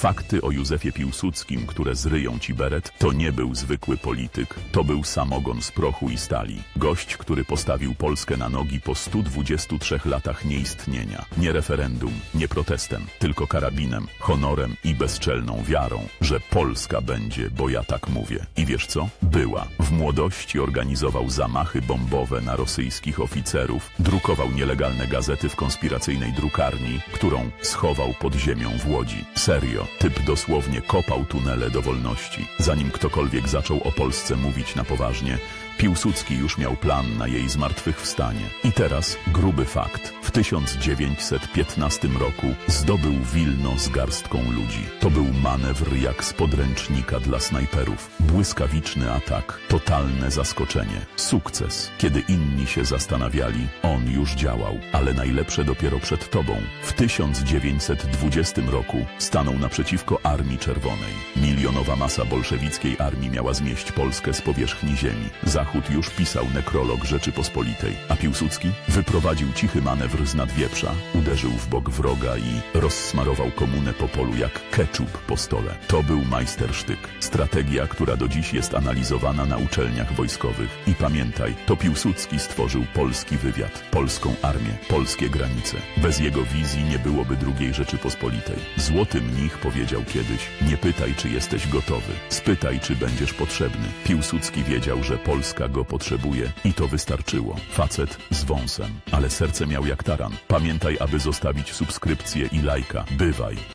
Fakty o Józefie Piłsudskim, które zryją ci beret, to nie był zwykły polityk, to był samogon z prochu i stali. Gość, który postawił Polskę na nogi po 123 latach nieistnienia. Nie referendum, nie protestem, tylko karabinem, honorem i bezczelną wiarą, że Polska będzie, bo ja tak mówię. I wiesz co? Była. W młodości organizował zamachy bombowe na rosyjskich oficerów, drukował nielegalne gazety w konspiracyjnej drukarni, którą schował pod ziemią w Łodzi. Serio, typ dosłownie kopał tunele do wolności. Zanim ktokolwiek zaczął o Polsce mówić na poważnie, Piłsudski już miał plan na jej zmartwychwstanie. I teraz gruby fakt. W 1915 roku zdobył Wilno z garstką ludzi. To był manewr jak z podręcznika dla snajperów. Błyskawiczny atak, totalne zaskoczenie, sukces. Kiedy inni się zastanawiali, on już działał. Ale najlepsze dopiero przed tobą. W 1920 roku stanął naprzeciwko Armii Czerwonej. Milionowa masa bolszewickiej armii miała zmieść Polskę z powierzchni ziemi. Zachód już pisał nekrolog Rzeczypospolitej, a Piłsudski wyprowadził cichy manewr z nadwieprza, uderzył w bok wroga i rozsmarował komunę po polu jak keczup po stole. To był majstersztyk. Strategia, która do dziś jest analizowana na uczelniach wojskowych. I pamiętaj, to Piłsudski stworzył polski wywiad, polską armię, polskie granice. Bez jego wizji nie byłoby drugiej Rzeczypospolitej. Złoty mnich powiedział kiedyś, nie pytaj, czy jesteś gotowy, spytaj, czy będziesz potrzebny. Piłsudski wiedział, że Polska go potrzebuje i to wystarczyło. Facet z wąsem, ale serce miał jak Pamiętaj, aby zostawić subskrypcję i lajka. Bywaj.